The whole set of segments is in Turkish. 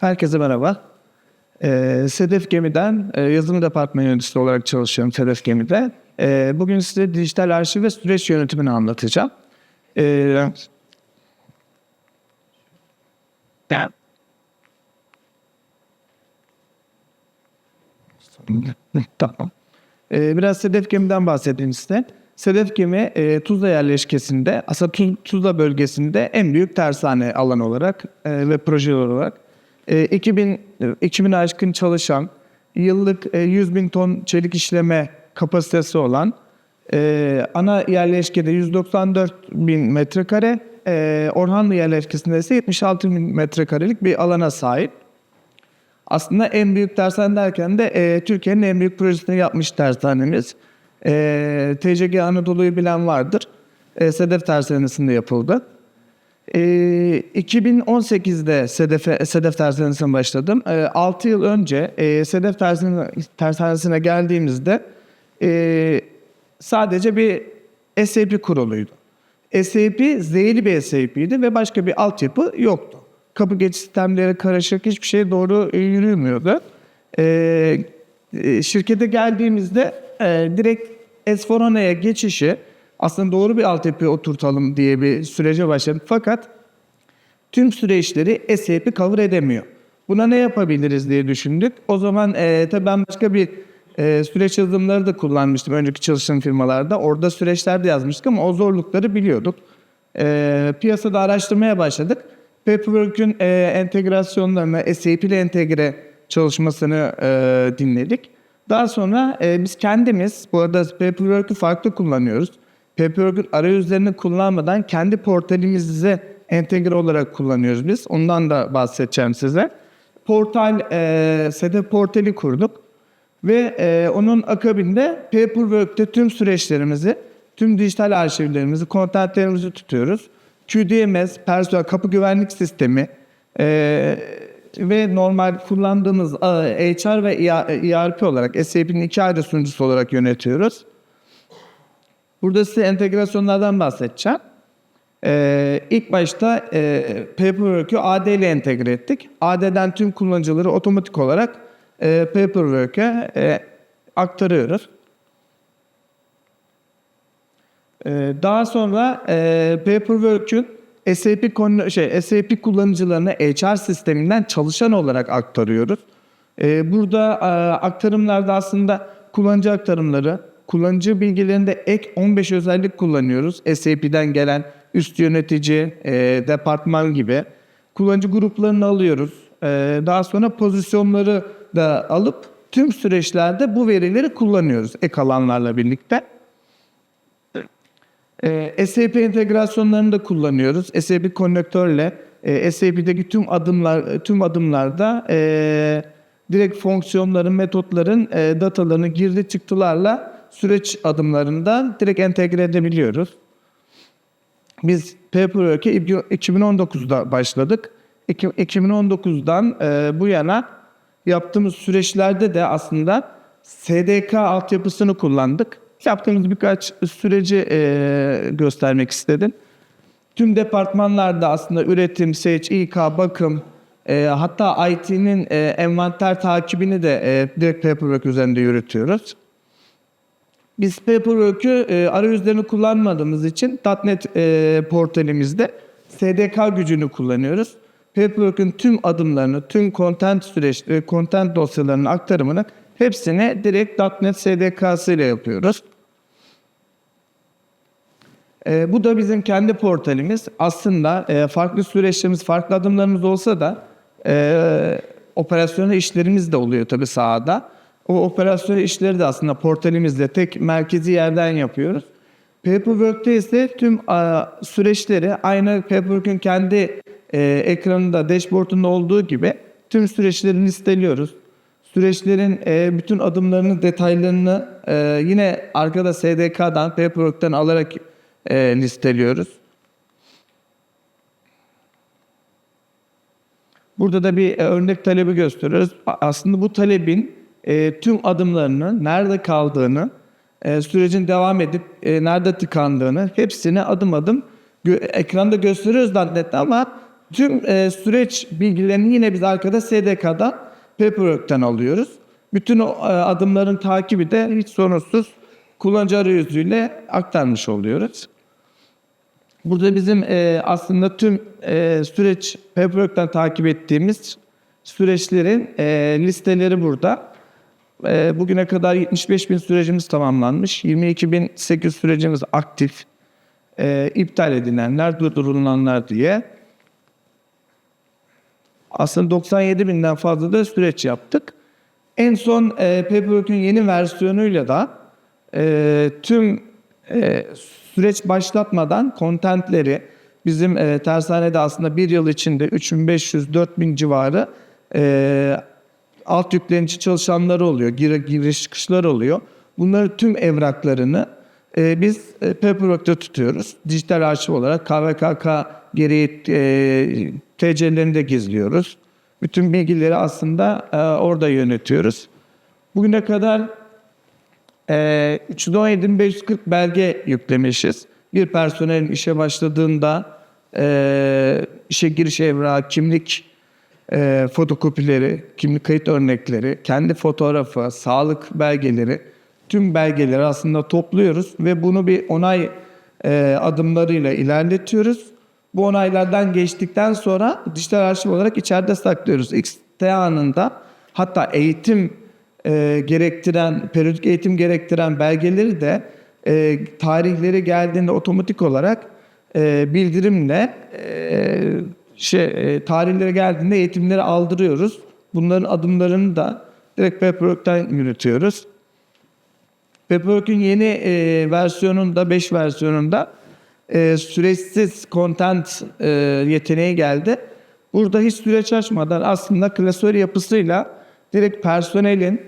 Herkese merhaba. Ee, Sedef Gemi'den e, yazılım departmanı yöneticisi olarak çalışıyorum Sedef Gemi'de. Ee, bugün size dijital arşiv ve süreç yönetimini anlatacağım. Ee, tamam. Ee, biraz Sedef Gemi'den bahsedeyim size. Sedef Gemi e, Tuzla yerleşkesinde, aslında Tuz, Tuzla bölgesinde en büyük tersane alanı olarak e, ve proje olarak e, 2000, e, 2000 aşkın çalışan, yıllık e, 100 bin ton çelik işleme kapasitesi olan e, ana yerleşkede 194 bin metrekare, e, Orhanlı yerleşkesinde ise 76 bin metrekarelik bir alana sahip. Aslında en büyük dershane derken de e, Türkiye'nin en büyük projesini yapmış dershanemiz. E, TCG Anadolu'yu bilen vardır. E, Sedef Tersanesi'nde yapıldı. E, 2018'de Sedef, Sedef Tersanesi'ne başladım. E, 6 yıl önce e, Sedef Tersanesi'ne, geldiğimizde e, sadece bir SAP kuruluydu. SAP zeyli bir SAP'ydi ve başka bir altyapı yoktu. Kapı geçiş sistemleri karışık hiçbir şey doğru yürümüyordu. E, şirkete geldiğimizde e, direkt S4HANA'ya geçişi aslında doğru bir altyapı oturtalım diye bir sürece başladık. Fakat tüm süreçleri SAP cover edemiyor. Buna ne yapabiliriz diye düşündük. O zaman e, tabii ben başka bir e, süreç yazılımları da kullanmıştım önceki çalıştığım firmalarda. Orada süreçler de yazmıştık ama o zorlukları biliyorduk. E, piyasada araştırmaya başladık. Paperwork'ün e, entegrasyonlarını, SAP ile entegre çalışmasını e, dinledik. Daha sonra e, biz kendimiz, bu arada Paperwork'ü farklı kullanıyoruz. Paperwork'ün arayüzlerini kullanmadan kendi portalimize entegre olarak kullanıyoruz biz. Ondan da bahsedeceğim size. Portal, e, Sedef portali kurduk. Ve e, onun akabinde Paperwork'te tüm süreçlerimizi, tüm dijital arşivlerimizi, kontentlerimizi tutuyoruz. QDMS, personel kapı güvenlik sistemi e, ve normal kullandığımız e, HR ve ERP olarak SAP'nin iki ayrı sunucusu olarak yönetiyoruz. Burada size entegrasyonlardan bahsedeceğim. Ee, ilk başta e, Paperwork'ü AD ile entegre ettik. AD'den tüm kullanıcıları otomatik olarak e, Paperwork'e e, aktarıyoruz. E, daha sonra e, Paperwork'ün SAP, şey, SAP kullanıcılarına HR sisteminden çalışan olarak aktarıyoruz. E, burada e, aktarımlarda aslında kullanıcı aktarımları, kullanıcı bilgilerinde ek 15 özellik kullanıyoruz. SAP'den gelen üst yönetici, e, departman gibi. Kullanıcı gruplarını alıyoruz. E, daha sonra pozisyonları da alıp tüm süreçlerde bu verileri kullanıyoruz ek alanlarla birlikte. E, SAP entegrasyonlarını da kullanıyoruz. SAP konnektörle e, SAP'deki tüm adımlar tüm adımlarda e, direkt fonksiyonların, metotların e, datalarını girdi çıktılarla süreç adımlarından direkt entegre edebiliyoruz. Biz Paperwork'e 2019'da başladık. 2019'dan e, bu yana yaptığımız süreçlerde de aslında SDK altyapısını kullandık. Yaptığımız birkaç süreci e, göstermek istedim. Tüm departmanlarda aslında üretim, seç, İK, bakım, e, hatta IT'nin e, envanter takibini de e, direkt Paperwork üzerinde yürütüyoruz. Biz Paperwork'ü e, arayüzlerini kullanmadığımız için .NET e, portalimizde SDK gücünü kullanıyoruz. Paperwork'ün tüm adımlarını, tüm content süreç, e, content dosyalarının aktarımını hepsini direkt .NET SDK'sı ile yapıyoruz. E, bu da bizim kendi portalimiz. Aslında e, farklı süreçlerimiz, farklı adımlarımız olsa da e, operasyonel işlerimiz de oluyor tabii sahada. O operasyonel işleri de aslında portalimizde tek merkezi yerden yapıyoruz. Paperwork'te ise tüm süreçleri aynı Paperwork'ün kendi e, ekranında, dashboard'unda olduğu gibi tüm süreçleri listeliyoruz. Süreçlerin e, bütün adımlarını, detaylarını e, yine arkada SDK'dan, Paperwork'ten alarak e, listeliyoruz. Burada da bir e, örnek talebi gösteriyoruz. Aslında bu talebin e, tüm adımlarını, nerede kaldığını, e, sürecin devam edip e, nerede tıkandığını hepsini adım adım gö- ekranda gösteriyoruz .NET'te ama Tüm e, süreç bilgilerini yine biz arkada SDK'dan Paperwork'ten alıyoruz. Bütün o e, adımların takibi de hiç sorunsuz kullanıcı arayüzüyle aktarmış oluyoruz. Burada bizim e, aslında tüm e, süreç Paperwork'ten takip ettiğimiz süreçlerin e, listeleri burada. E, bugüne kadar 75 bin sürecimiz tamamlanmış. 22.008 sürecimiz aktif. E, iptal edilenler, durdurulanlar diye. Aslında 97 binden fazla da süreç yaptık. En son e, Paperwork'ün yeni versiyonuyla da e, tüm e, süreç başlatmadan contentleri bizim e, tersanede aslında bir yıl içinde 3500-4000 civarı e, alt yüklenici çalışanları oluyor, gir, giriş çıkışlar oluyor. Bunları tüm evraklarını e, biz e, Paperwork'ta tutuyoruz. Dijital arşiv olarak KVKK gereği e, TC'lerini de gizliyoruz. Bütün bilgileri aslında e, orada yönetiyoruz. Bugüne kadar e, 317.540 belge yüklemişiz. Bir personelin işe başladığında e, işe giriş evrağı, kimlik e, fotokopileri, kimlik kayıt örnekleri, kendi fotoğrafı, sağlık belgeleri, tüm belgeleri aslında topluyoruz ve bunu bir onay e, adımlarıyla ilerletiyoruz. Bu onaylardan geçtikten sonra dijital arşiv olarak içeride saklıyoruz. XT anında hatta eğitim e, gerektiren, periyodik eğitim gerektiren belgeleri de e, tarihleri geldiğinde otomatik olarak e, bildirimle e, şey e, tarihleri geldiğinde eğitimleri aldırıyoruz. Bunların adımlarını da direkt Paperwork'ten yürütüyoruz. Paperwork'ün yeni e, versiyonunda, 5 versiyonunda e, süreçsiz content e, yeteneği geldi. Burada hiç süreç açmadan aslında klasör yapısıyla direkt personelin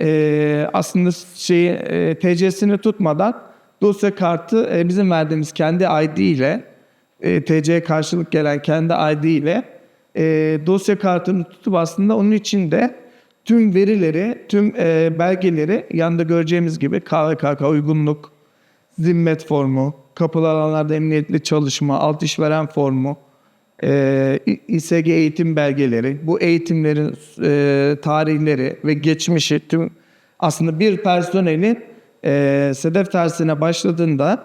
e, aslında şeyi e, TC'sini tutmadan dosya kartı e, bizim verdiğimiz kendi ID ile e, TC'ye karşılık gelen kendi ID ile e, dosya kartını tutup aslında onun içinde tüm verileri, tüm e, belgeleri yanında göreceğimiz gibi KVKK uygunluk, zimmet formu, kapalı alanlarda emniyetli çalışma, alt işveren formu, e, İSG eğitim belgeleri, bu eğitimlerin e, tarihleri ve geçmişi tüm aslında bir personelin e, sedef tersine başladığında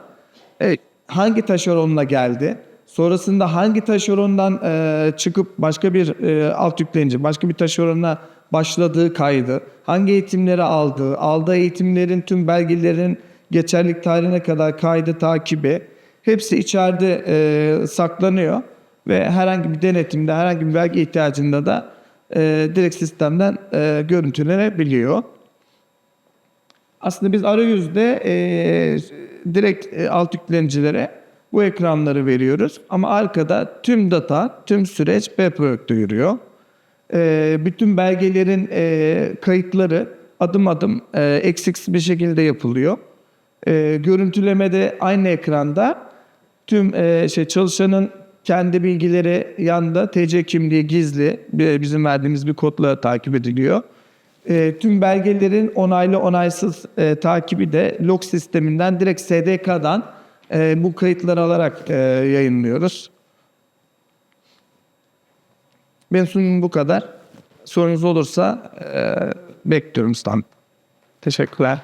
e, hangi taşeronla geldi, sonrasında hangi taşerondan e, çıkıp başka bir e, alt yüklenici, başka bir taşerona başladığı kaydı, hangi eğitimleri aldığı, aldığı eğitimlerin tüm belgelerin geçerlilik tarihine kadar kaydı takibi hepsi içeride e, saklanıyor ve herhangi bir denetimde, herhangi bir belge ihtiyacında da e, direkt sistemden e, görüntülenebiliyor. Aslında biz arayüzde e, direkt e, alt yüklenicilere bu ekranları veriyoruz. Ama arkada tüm data, tüm süreç Paperwork'te yürüyor. E, bütün belgelerin e, kayıtları adım adım e, eksiksiz bir şekilde yapılıyor. E, görüntülemede aynı ekranda tüm e, şey çalışanın kendi bilgileri yanında TC kimliği gizli bizim verdiğimiz bir kodla takip ediliyor. E, tüm belgelerin onaylı onaysız e, takibi de log sisteminden direkt SDK'dan e, bu kayıtları alarak e, yayınlıyoruz. Benim sunumum bu kadar. Sorunuz olursa e, bekliyorum stand. Teşekkürler.